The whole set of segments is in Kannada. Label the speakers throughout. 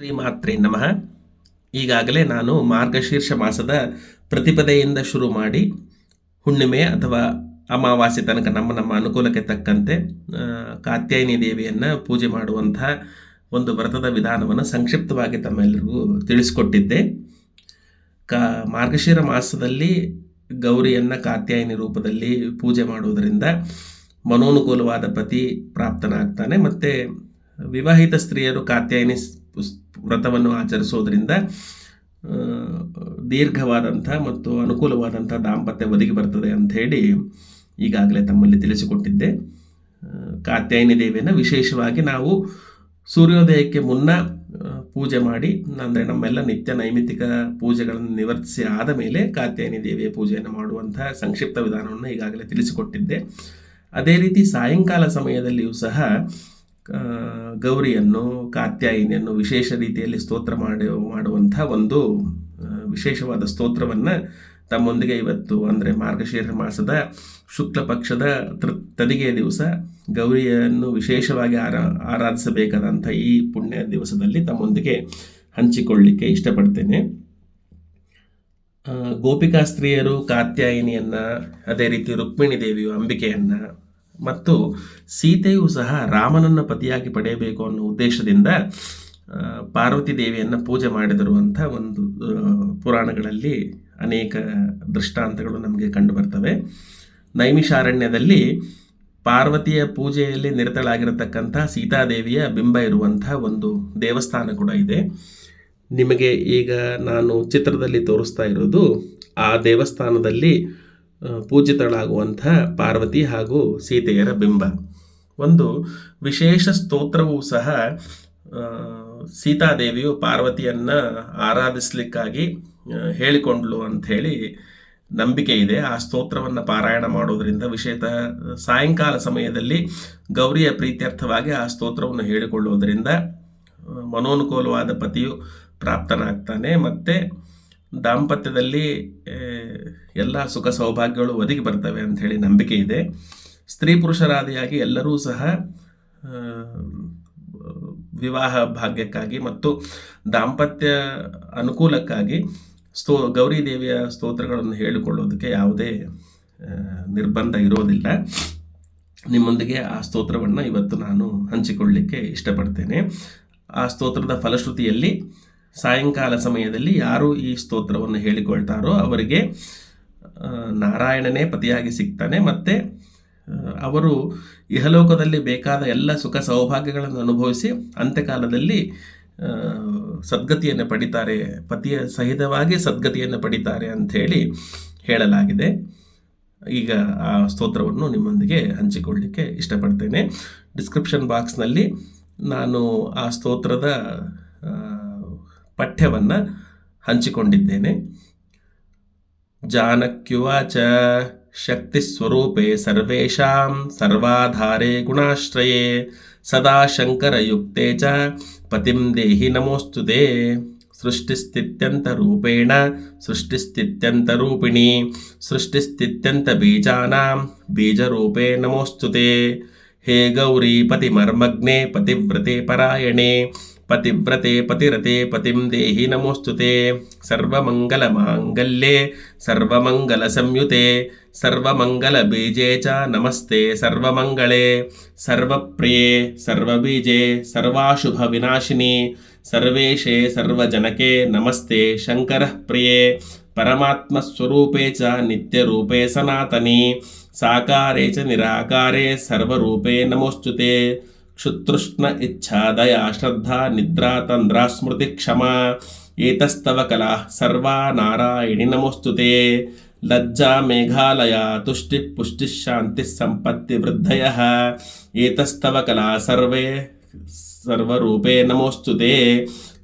Speaker 1: ಶ್ರೀಮಾತ್ರೆ ನಮಃ. ಈಗಾಗಲೇ ನಾನು ಮಾರ್ಗಶೀರ್ಷ ಮಾಸದ ಪ್ರತಿಪದೆಯಿಂದ ಶುರು ಮಾಡಿ ಹುಣ್ಣಿಮೆ ಅಥವಾ ಅಮಾವಾಸ್ಯೆ ತನಕ ನಮ್ಮ ನಮ್ಮ ಅನುಕೂಲಕ್ಕೆ ತಕ್ಕಂತೆ ಕಾತ್ಯಾಯಿನಿ ದೇವಿಯನ್ನು ಪೂಜೆ ಮಾಡುವಂತಹ ಒಂದು ವ್ರತದ ವಿಧಾನವನ್ನು ಸಂಕ್ಷಿಪ್ತವಾಗಿ ತಮ್ಮೆಲ್ಲರಿಗೂ ತಿಳಿಸಿಕೊಟ್ಟಿದ್ದೆ. ಕಾ, ಮಾರ್ಗಶೀರ ಮಾಸದಲ್ಲಿ ಗೌರಿಯನ್ನು ಕಾತ್ಯಾಯಿನಿ ರೂಪದಲ್ಲಿ ಪೂಜೆ ಮಾಡುವುದರಿಂದ ಮನೋನುಕೂಲವಾದ ಪತಿ ಪ್ರಾಪ್ತನಾಗ್ತಾನೆ. ಮತ್ತು ವಿವಾಹಿತ ಸ್ತ್ರೀಯರು ಕಾತ್ಯಾಯಿನಿ ವ್ರತವನ್ನು ಆಚರಿಸೋದ್ರಿಂದ ದೀರ್ಘವಾದಂಥ ಮತ್ತು ಅನುಕೂಲವಾದಂಥ ದಾಂಪತ್ಯ ಒದಗಿ ಬರ್ತದೆ ಅಂಥೇಳಿ ಈಗಾಗಲೇ ತಮ್ಮಲ್ಲಿ ತಿಳಿಸಿಕೊಟ್ಟಿದ್ದೆ. ಕಾತ್ಯಾಯಿನಿ ದೇವಿಯನ್ನು ವಿಶೇಷವಾಗಿ ನಾವು ಸೂರ್ಯೋದಯಕ್ಕೆ ಮುನ್ನ ಪೂಜೆ ಮಾಡಿ, ಅಂದರೆ ನಮ್ಮೆಲ್ಲ ನಿತ್ಯ ನೈಮಿತ್ತಿಕ ಪೂಜೆಗಳನ್ನು ನಿವರ್ತಿಸಿ ಆದ ಮೇಲೆ ಕಾತ್ಯಾಯಿನಿ ದೇವಿಯ ಪೂಜೆಯನ್ನು ಮಾಡುವಂಥ ಸಂಕ್ಷಿಪ್ತ ವಿಧಾನವನ್ನು ಈಗಾಗಲೇ ತಿಳಿಸಿಕೊಟ್ಟಿದ್ದೆ. ಅದೇ ರೀತಿ ಸಾಯಂಕಾಲ ಸಮಯದಲ್ಲಿಯೂ ಸಹ ಗೌರಿಯನ್ನು, ಕಾತ್ಯಾಯಿನಿಯನ್ನು ವಿಶೇಷ ರೀತಿಯಲ್ಲಿ ಸ್ತೋತ್ರ ಮಾಡಿ ಮಾಡುವಂಥ ಒಂದು ವಿಶೇಷವಾದ ಸ್ತೋತ್ರವನ್ನು ತಮ್ಮೊಂದಿಗೆ ಇವತ್ತು ಅಂದರೆ ಮಾರ್ಗಶೀರ್ಷ ಮಾಸದ ಶುಕ್ಲ ಪಕ್ಷದ ತೃ, ತದಿಗೆಯ ದಿವಸ ಗೌರಿಯನ್ನು ವಿಶೇಷವಾಗಿ ಆರಾ ಆರಾಧಿಸಬೇಕಾದಂಥ ಈ ಪುಣ್ಯ ದಿವಸದಲ್ಲಿ ತಮ್ಮೊಂದಿಗೆ ಹಂಚಿಕೊಳ್ಳಲಿಕ್ಕೆ ಇಷ್ಟಪಡ್ತೇನೆ. ಗೋಪಿಕಾ ಸ್ತ್ರೀಯರು ಕಾತ್ಯಾಯಿನಿಯನ್ನು, ಅದೇ ರೀತಿ ರುಕ್ಮಿಣಿ ದೇವಿಯು ಅಂಬಿಕೆಯನ್ನ ಮತ್ತು ಸೀತೆಯು ಸಹ ರಾಮನನ್ನು ಪತಿಯಾಗಿ ಪಡೆಯಬೇಕು ಅನ್ನೋ ಉದ್ದೇಶದಿಂದ ಪಾರ್ವತಿ ದೇವಿಯನ್ನು ಪೂಜೆ ಮಾಡಿದಿರುವಂಥ ಒಂದು ಪುರಾಣಗಳಲ್ಲಿ ಅನೇಕ ದೃಷ್ಟಾಂತಗಳು ನಮಗೆ ಕಂಡು ಬರ್ತವೆ. ನೈಮಿಷಾರಣ್ಯದಲ್ಲಿ ಪಾರ್ವತಿಯ ಪೂಜೆಯಲ್ಲಿ ನಿರತಳಾಗಿರತಕ್ಕಂಥ ಸೀತಾದೇವಿಯ ಬಿಂಬ ಇರುವಂಥ ಒಂದು ದೇವಸ್ಥಾನ ಕೂಡ ಇದೆ. ನಿಮಗೆ ಈಗ ನಾನು ಚಿತ್ರದಲ್ಲಿ ತೋರಿಸ್ತಾ ಇರೋದು ಆ ದೇವಸ್ಥಾನದಲ್ಲಿ ಪೂಜಿತಳಾಗುವಂಥ ಪಾರ್ವತಿ ಹಾಗೂ ಸೀತೆಯರ ಬಿಂಬ. ಒಂದು ವಿಶೇಷ ಸ್ತೋತ್ರವೂ ಸಹ ಸೀತಾದೇವಿಯು ಪಾರ್ವತಿಯನ್ನು ಆರಾಧಿಸಲಿಕ್ಕಾಗಿ ಹೇಳಿಕೊಂಡ್ಲು ಅಂಥೇಳಿ ನಂಬಿಕೆ ಇದೆ. ಆ ಸ್ತೋತ್ರವನ್ನು ಪಾರಾಯಣ ಮಾಡೋದರಿಂದ ವಿಶೇಷ ಸಾಯಂಕಾಲ ಸಮಯದಲ್ಲಿ ಗೌರಿಯ ಪ್ರೀತ್ಯರ್ಥವಾಗಿ ಆ ಸ್ತೋತ್ರವನ್ನು ಹೇಳಿಕೊಳ್ಳುವುದರಿಂದ ಮನೋನುಕೂಲವಾದ ಪತಿಯು ಪ್ರಾಪ್ತನಾಗ್ತಾನೆ. ಮತ್ತು ದಾಂಪತ್ಯದಲ್ಲಿ ಎಲ್ಲ ಸುಖ ಸೌಭಾಗ್ಯಗಳು ಒದಗಿ ಬರ್ತವೆ ಅಂಥೇಳಿ ನಂಬಿಕೆ ಇದೆ. ಸ್ತ್ರೀ ಪುರುಷರಾದಿಯಾಗಿ ಎಲ್ಲರೂ ಸಹ ವಿವಾಹ ಭಾಗ್ಯಕ್ಕಾಗಿ ಮತ್ತು ದಾಂಪತ್ಯ ಅನುಕೂಲಕ್ಕಾಗಿ ಸ್ತೋ, ಗೌರಿ ದೇವಿಯ ಸ್ತೋತ್ರಗಳನ್ನು ಹೇಳಿಕೊಳ್ಳೋದಕ್ಕೆ ಯಾವುದೇ ನಿರ್ಬಂಧ ಇರೋದಿಲ್ಲ. ನಿಮ್ಮೊಂದಿಗೆ ಆ ಸ್ತೋತ್ರವನ್ನು ಇವತ್ತು ನಾನು ಹಂಚಿಕೊಳ್ಳಲಿಕ್ಕೆ ಇಷ್ಟಪಡ್ತೇನೆ. ಆ ಸ್ತೋತ್ರದ ಫಲಶ್ರುತಿಯಲ್ಲಿ ಸಾಯಂಕಾಲ ಸಮಯದಲ್ಲಿ ಯಾರು ಈ ಸ್ತೋತ್ರವನ್ನು ಹೇಳಿಕೊಳ್ತಾರೋ ಅವರಿಗೆ ನಾರಾಯಣನೇ ಪತಿಯಾಗಿ ಸಿಗ್ತಾನೆ. ಮತ್ತು ಅವರು ಇಹಲೋಕದಲ್ಲಿ ಬೇಕಾದ ಎಲ್ಲ ಸುಖ ಸೌಭಾಗ್ಯಗಳನ್ನು ಅನುಭವಿಸಿ ಅಂತ್ಯಕಾಲದಲ್ಲಿ ಸದ್ಗತಿಯನ್ನು ಪಡಿತಾರೆ, ಪತಿಯ ಸಹಿತವಾಗಿ ಸದ್ಗತಿಯನ್ನು ಪಡಿತಾರೆ ಅಂಥೇಳಿ ಹೇಳಲಾಗಿದೆ. ಈಗ ಆ ಸ್ತೋತ್ರವನ್ನು ನಿಮ್ಮೊಂದಿಗೆ ಹಂಚಿಕೊಳ್ಳಲಿಕ್ಕೆ ಇಷ್ಟಪಡ್ತೇನೆ. ಡಿಸ್ಕ್ರಿಪ್ಷನ್ ಬಾಕ್ಸ್ನಲ್ಲಿ ನಾನು ಆ ಸ್ತೋತ್ರದ ಪಠ್ಯವನ್ನು ಹಂಚಿಕೊಂಡಿದ್ದೇನೆ. ಜಾನಕ್ಯುವಾಚ ಶಕ್ತಿಸ್ವರೂಪೇ ಸರ್ವೇಷಾಂ ಸರ್ವಾಧಾರೆ ಗುಣಾಶ್ರಯೇ ಸದಾ ಶಂಕರಯುಕ್ತೆ ಚ ಪತಿಂ ದೇಹಿ ನಮೋಸ್ತುತೆ ಸೃಷ್ಟಿಸ್ಥಿತ್ಯಂತರೂಪೇಣ ಸೃಷ್ಟಿಸ್ಥಿತ್ಯಂತರೂಪಿಣಿ ಸೃಷ್ಟಿಸ್ಥಿತ್ಯಂತಬೀಜಾನಾಂ ಬೀಜರೂಪೇ ನಮೋಸ್ತುತೆ ಹೇ ಗೌರಿ ಪತಿಮರ್ಮಗ್ನೆ ಪತಿವ್ರತೆ ಪರಾಯಣೆ పతివ్రతే పతిరతే పతిం దేహి నమోస్తుతే. సర్వమంగళమాంగల్యే సర్వమంగళ సంయుతే సర్వమంగళ బీజే చ నమస్తే సర్వమంగళే. సర్వప్రియే సర్వబీజే సర్వాశుభ వినాశిని సర్వేషే సర్వజనకే నమస్తే శంకర ప్రియే పరమాత్మస్వరూపే చ నిత్యరూపే సనాతని సాకారే చ నిరాకారే సర్వరూపే నమోస్తుతే. క్షుతృష్ణ ఇచ్ఛాదయ శ్రద్ధ నిద్రా తంద్రా స్మృతి క్షమ ఏతస్తవ కళా సర్వా నారాయణి నమోస్తుతే లజ్జా మేఘాలయ తుష్టి పుష్టి శాంతి సంపత్తి వృద్ధయ ఏతస్తవ కళా సర్వే సర్వరూపే నమోస్తుతే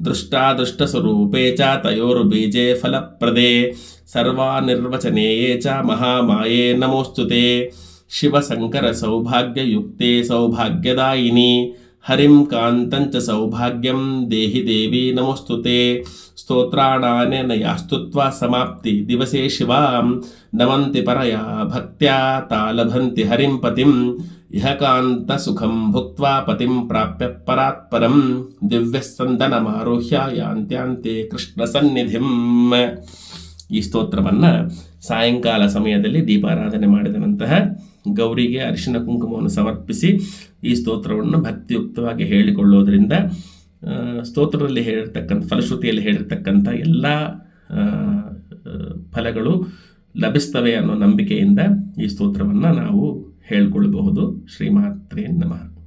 Speaker 1: దృష్టాదృష్టస్వరూపే చ తయోర్బీజే ఫలప్రదే సర్వానిర్వచనే చ మహామాయే నమోస్తుతే శివశంకర సౌభాగ్యయుక్తే సౌభాగ్యదాయిని హరిం కాంతంచ సౌభాగ్యం దేహి దేవి నమోస్తుతే స్తోత్రాణానేన యాస్తుత్వ సమాప్తి దివసే శివాం నమంతి పరయా భక్త్యా తాలభంతి హరిం పతిం ఇహ కాంత సుఖం భుక్వా పతిం ప్రాప్య పరాత్పరం దివ్యస్సందనమారోహ్య యాంత్యాంతే కృష్ణసన్నిధిం ಈ ಸ್ತೋತ್ರವನ್ನು ಸಾಯಂಕಾಲ ಸಮಯದಲ್ಲಿ ದೀಪಾರಾಧನೆ ಮಾಡಿದ ಗೌರಿಗೆ ಅರಿಶಿನ ಕುಂಕುಮವನ್ನು ಸಮರ್ಪಿಸಿ ಈ ಸ್ತೋತ್ರವನ್ನು ಭಕ್ತಿಯುಕ್ತವಾಗಿ ಹೇಳಿಕೊಳ್ಳೋದ್ರಿಂದ ಸ್ತೋತ್ರದಲ್ಲಿ ಹೇಳಿರ್ತಕ್ಕಂಥ, ಫಲಶ್ರುತಿಯಲ್ಲಿ ಹೇಳಿರ್ತಕ್ಕಂಥ ಎಲ್ಲ ಫಲಗಳು ಲಭಿಸ್ತವೆ ಅನ್ನೋ ನಂಬಿಕೆಯಿಂದ ಈ ಸ್ತೋತ್ರವನ್ನು ನಾವು ಹೇಳ್ಕೊಳ್ಬಹುದು. ಶ್ರೀಮಾತ್ರೇ ನಮಃ.